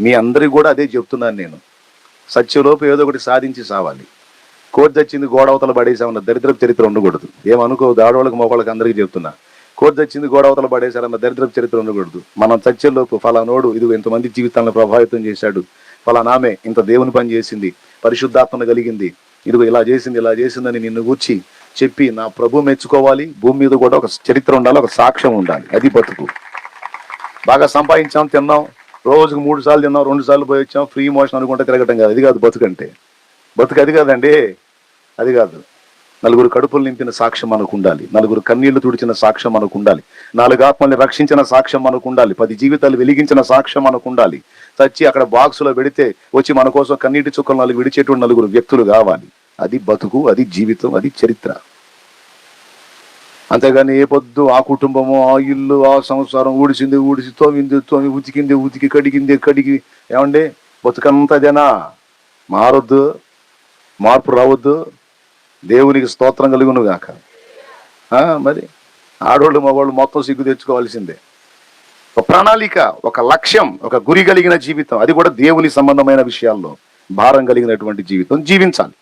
మీ అందరికి కూడా అదే చెప్తున్నాను నేను. సత్యలోపు ఏదో ఒకటి సాధించి సావాలి. కోర్టు తెచ్చింది గోడవతల పడేసామన్న దరిద్రపు చరిత్ర ఉండకూడదు. ఏమనుకో దాడవాళ్ళకి మోకాళ్ళకి అందరికీ చెప్తున్నా. కోర్టు తెచ్చింది గోడవతల పడేశారన్న దరిద్రపు చరిత్ర ఉండకూడదు. మనం సత్యలోపు ఫలానోడు ఇది ఇంతమంది జీవితాలను ప్రభావితం చేశాడు. ఫలానామే ఇంత దేవుని పని చేసింది పరిశుద్ధాత్మను కలిగింది. ఇదిగో ఇలా చేసింది ఇలా చేసిందని నిన్ను గూర్చి చెప్పి నా ప్రభు మెచ్చుకోవాలి. భూమి మీద కూడా ఒక చరిత్ర ఉండాలి ఒక సాక్ష్యం ఉండాలి. అది బతుకు. బాగా సంపాదించాం తిన్నాం. రోజుకు మూడు సార్లు తిన్నాం రెండు సార్లు పోయి వచ్చాం ఫ్రీ మోషన్ అనుకుంటే తిరగటం కాదు. అది కాదు బతుకంటే. బతుకు అది కాదండి. అది కాదు. నలుగురు కడుపులు నింపిన సాక్ష్యం మనకు ఉండాలి. నలుగురు కన్నీళ్ళు తుడిచిన సాక్ష్యం మనకు ఉండాలి. నాలుగు ఆత్మల్ని రక్షించిన సాక్ష్యం మనకు ఉండాలి. పది జీవితాలు వెలిగించిన సాక్ష్యం మనకు ఉండాలి. చచ్చి అక్కడ బాక్సులో పెడితే వచ్చి మన కోసం కన్నీటి చుక్కలు నలుగు విడిచేటువంటి నలుగురు వ్యక్తులు కావాలి. అది బతుకు అది జీవితం అది చరిత్ర. అంతేగాని ఏ పొద్దు ఆ కుటుంబము ఆ ఇల్లు ఆ సంసారం ఊడిసింది ఊడిసి తోమింది తోమి ఉతికింది ఉతికి కడిగింది కడిగి ఏమండి? బతుకంతదేనా మారొద్దు మార్పు రావద్దు. దేవునికి స్తోత్రం కలుగును గాక. మరి? ఆడవాళ్ళు మగవాళ్ళు మొత్తం సిగ్గు తెచ్చుకోవాల్సిందే. ఒక ప్రణాళిక ఒక లక్ష్యం ఒక గురి కలిగిన జీవితం. అది కూడా దేవుని సంబంధమైన విషయాల్లో భారం కలిగినటువంటి జీవితం. జీవించాలి.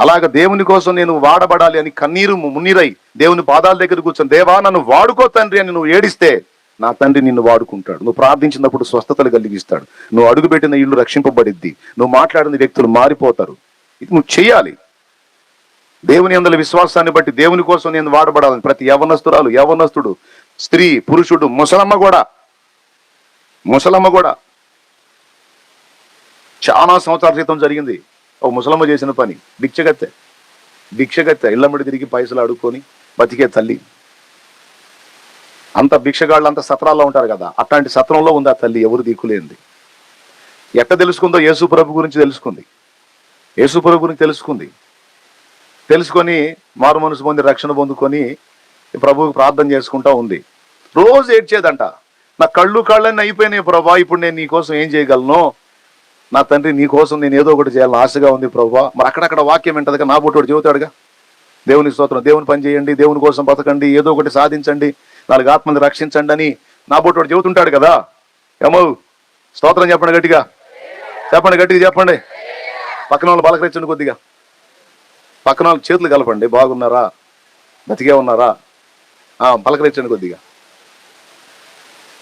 అలాగ దేవుని కోసం నేను వాడబడాలి అని కన్నీరు మున్నీరై దేవుని పాదాల దగ్గర కూర్చొని దేవా నన్ను వాడుకో తండ్రి అని నువ్వు ఏడిస్తే నా తండ్రి నిన్ను వాడుకుంటాడు. నువ్వు ప్రార్థించినప్పుడు స్వస్థతలు కలిగిస్తాడు. నువ్వు అడుగుపెట్టిన ఇల్లు రక్షింపబడిద్ది. నువ్వు మాట్లాడిన వ్యక్తులు మారిపోతారు. ఇది నువ్వు చేయాలి దేవుని అందరి విశ్వాసాన్ని బట్టి దేవుని కోసం నేను వాడబడాలని ప్రతి యవనస్తురాలు యవనస్తుడు స్త్రీ పురుషుడు ముసలమ్మ కూడా ముసలమ్మ కూడా. చాలా సంవత్సరాల క్రితం జరిగింది. ఒక ముసలమ్మ చేసిన పని. భిక్షగత్తె భిక్షగత్తె ఇళ్ళమ్మడి తిరిగి పైసలు అడుక్కొని బతికే తల్లి. అంత భిక్షగాళ్ళు అంత సత్రాల్లో ఉంటారు కదా. అట్లాంటి సత్రంలో ఉంది ఆ తల్లి. ఎవరు దిక్కులేంది ఎట్ట తెలుసుకుందో యేసుప్రభు గురించి తెలుసుకుంది. యేసుప్రభు గురించి తెలుసుకుంది. తెలుసుకొని మారు మనసు పొంది రక్షణ పొందుకొని ప్రభువుకి ప్రార్థన చేసుకుంటా ఉంది. రోజు ఏడ్చేదంట. నా కళ్ళు కళ్ళన్నీ అయిపోయినాయి ప్రభా. ఇప్పుడు నేను నీ కోసం ఏం చేయగలను? నా తండ్రి నీ కోసం నేను ఏదో ఒకటి చేయాలని ఆశగా ఉంది ప్రభావ మరి అక్కడక్కడ వాక్యం వింటదిగా? నా బొట్టుడు చెబుతాడుగా? దేవుని స్తోత్రం. దేవుని పని చేయండి దేవుని కోసం బతకండి ఏదో ఒకటి సాధించండి నాలుగు ఆత్మని రక్షించండి అని నా బొట్టుడు చెబుతుంటాడు కదా? ఏమో స్తోత్రం చెప్పండి గట్టిగా. చెప్పండి గట్టిగా చెప్పండి. పక్కన వాళ్ళు బలకరించండి కొద్దిగా. పక్కన వాళ్ళు చేతులు కలపండి. బాగున్నారా? బతికే ఉన్నారా? పలకరించండి కొద్దిగా.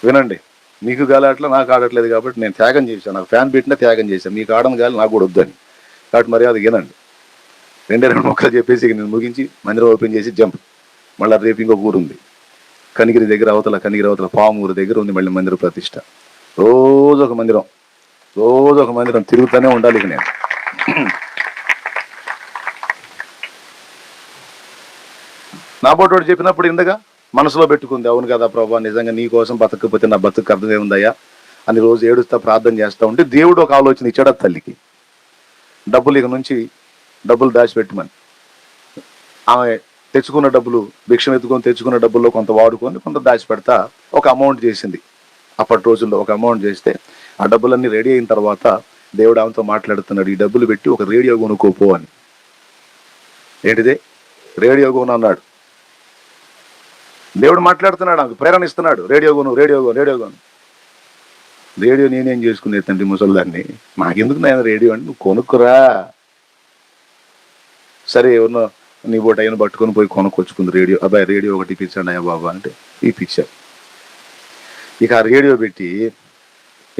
వినండి. మీకు గాలి అట్లా నాకు ఆడట్లేదు కాబట్టి నేను త్యాగం చేశాను. నాకు ఫ్యాన్ పెట్టినా త్యాగం చేశాను. మీకు ఆడని గాలి నాకు కూడా వద్దని. కాబట్టి మర్యాద వినండి రెండే రెండు మొక్కలు చెప్పేసి నేను ముగించి మందిరం ఓపెన్ చేసి జంప్. మళ్ళీ రేపు ఇంకొక ఊరు ఉంది. కనిగిరి దగ్గర అవతల కనిగిరి అవతల పాము ఊరు దగ్గర ఉంది మళ్ళీ మందిర ప్రతిష్ట. రోజు ఒక మందిరం. రోజు ఒక మందిరం తిరుగుతూనే ఉండాలి ఇక నేను. నా బోటోడు చెప్పినప్పుడు ఇందగా మనసులో పెట్టుకుంది. అవును కదా ప్రభా నిజంగా నీ కోసం బతకపోతే నా బతుకు అర్థమేముందయ్యా అని రోజు ఏడుస్తా ప్రార్థన చేస్తా ఉంటే దేవుడు ఒక ఆలోచన ఇచ్చాడు ఆ తల్లికి. డబ్బులు ఇక నుంచి డబ్బులు దాచిపెట్టమని. ఆమె తెచ్చుకున్న డబ్బులు భిక్షం ఎత్తుకొని తెచ్చుకున్న డబ్బుల్లో కొంత వాడుకొని కొంత దాచిపెడతా ఒక అమౌంట్ చేసింది. అప్పటి రోజుల్లో ఒక అమౌంట్ చేస్తే ఆ డబ్బులన్నీ రెడీ అయిన తర్వాత దేవుడు ఆమెతో మాట్లాడుతున్నాడు ఈ డబ్బులు పెట్టి ఒక రేడియో కొనుక్కోపో అని. ఏంటిదే? రేడియో కొను అన్నాడు. దేవుడు మాట్లాడుతున్నాడు నాకు ప్రేరణ ఇస్తున్నాడు రేడియో కొను రేడియో రేడియో కొను. రేడియో నేనేం చేసుకునే తండ్రి ముసలిదాన్ని? మాకెందుకు నేను రేడియో అంటే నువ్వు కొనుక్కురా. సరే ఎవరినో నీ బోట అయిన పట్టుకొని పోయి కొనుక్కొచ్చుకుంది రేడియో. అబ్బాయి రేడియో ఒకటి ఇప్పించండి అయ్యా బాబా అంటే ఇప్పించారు ఇక ఆ రేడియో పెట్టి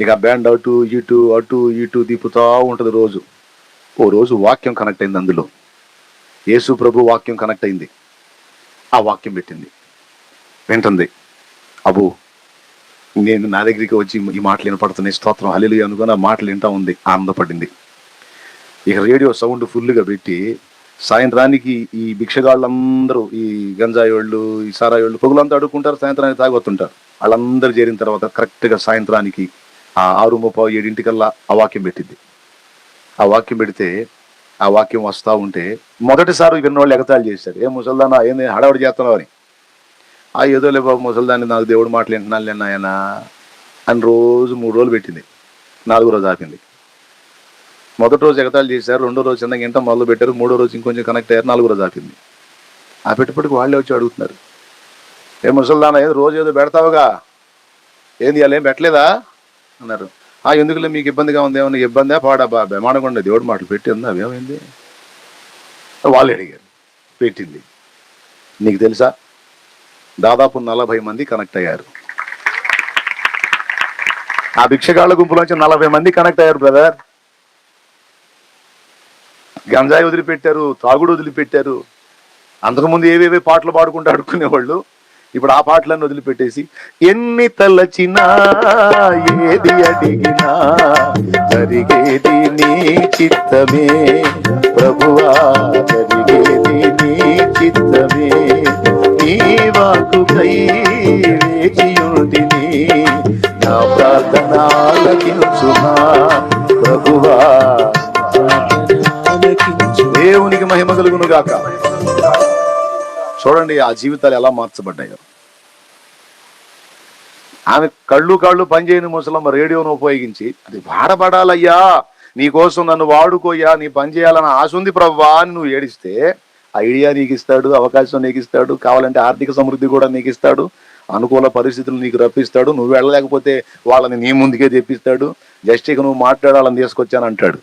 ఇక ఆ బ్యాండ్ అటు ఇటు అటు ఇటు తిప్పుతా ఉంటుంది రోజు. ఓ రోజు వాక్యం కనెక్ట్ అయింది అందులో. యేసు ప్రభు వాక్యం కనెక్ట్ అయింది. ఆ వాక్యం పెట్టింది. వింటుంది. అబు నేను నా దగ్గరికి వచ్చి ఈ మాటలు వినపడుతున్నాయి. స్తోత్రం. హలిలు అనుకుని ఆ మాటలు వింటా ఉంది. ఆనందపడింది. ఇక రేడియో సౌండ్ ఫుల్గా పెట్టి సాయంత్రానికి ఈ భిక్షగాళ్ళందరూ ఈ గంజాయి వాళ్ళు ఈ సారాయి వాళ్ళు పొగులంతా అడుక్కుంటారు సాయంత్రానికి తాగొత్తుంటారు. వాళ్ళందరూ చేరిన తర్వాత కరెక్ట్గా సాయంత్రానికి ఆ ఆరు ముప్పై ఏడింటికల్లా ఆ వాక్యం పెట్టింది. ఆ వాక్యం పెడితే ఆ వాక్యం వస్తూ ఉంటే మొదటిసారి విన్నవాళ్ళు ఎగతాళి చేశారు. ఏ ముసల్దానా ఏంది? హడావుడి చేస్తున్నావు అని. ఆ ఏదోలే బాబు ముసలిదాన్ని నాకు దేవుడు మాటలు వింటున్నాను నాయన అని రోజు మూడు రోజులు పెట్టింది. నాలుగో రోజు ఆపింది. మొదటి రోజు ఎగతాళి చేశారు రెండో రోజు చిన్నగా ఇంట మొదలు పెట్టారు మూడో రోజు ఇంకొంచెం కనెక్ట్ అయ్యారు నాలుగో రోజు ఆపింది. ఆ పెట్టుబడికి వాళ్ళే వచ్చి అడుగుతున్నారు. ఏ ముసలిదాన ఏదో రోజు ఏదో పెడతావుగా? ఏంది అలా ఏం పెట్టలేదా? అన్నారు. ఆ ఎందుకులే మీకు ఇబ్బందిగా ఉంది ఏమన్నా ఇబ్బందా? పాడా బా దేవుడు మాటలు పెట్టి ఉంది అవేమైంది? వాళ్ళు అడిగారు పెట్టింది. నీకు తెలుసా? దాదాపు నలభై మంది కనెక్ట్ అయ్యారు. ఆ భిక్షగాళ్ళ గుంపులోంచి నలభై మంది కనెక్ట్ అయ్యారు బ్రదర్. గంజాయి వదిలిపెట్టారు తాగుడు వదిలిపెట్టారు. అంతకుముందు ఏవేవే పాటలు పాడుకుంటూ ఆడుకునేవాళ్ళు ఇప్పుడు ఆ పాటలన్నీ వదిలిపెట్టేసి ఎన్ని తలచినా ఏది అడిగినా జరిగేది నీ చిత్తమే. ప్రభువా జరిగేది నీ చిత్తమే. వాకుకై వేచియుంటిని. నా ప్రార్థన ప్రభువా. దేవునికి మహిమ కలుగును గాక. చూడండి ఆ జీవితాలు ఎలా మార్చబడ్డాయో. ఆమె కళ్ళు కాళ్ళు పనిచేయని ముసలమ్మ రేడియోను ఉపయోగించి అది వాడబడాలయ్యా నీ కోసం నన్ను వాడుకోయ్యా నీ పని చేయాలని ఆశ ఉంది ప్రవ్వా అని నువ్వు ఏడిస్తే ఐడియా నీకు ఇస్తాడు అవకాశం నీకు ఇస్తాడు కావాలంటే ఆర్థిక సమృద్ధి కూడా నీకు ఇస్తాడు అనుకూల పరిస్థితులు నీకు రప్పిస్తాడు నువ్వు వెళ్ళలేకపోతే వాళ్ళని నీ ముందుకే తెప్పిస్తాడు జస్ట్ ఇక నువ్వు మాట్లాడాలని తీసుకొచ్చాను అంటాడు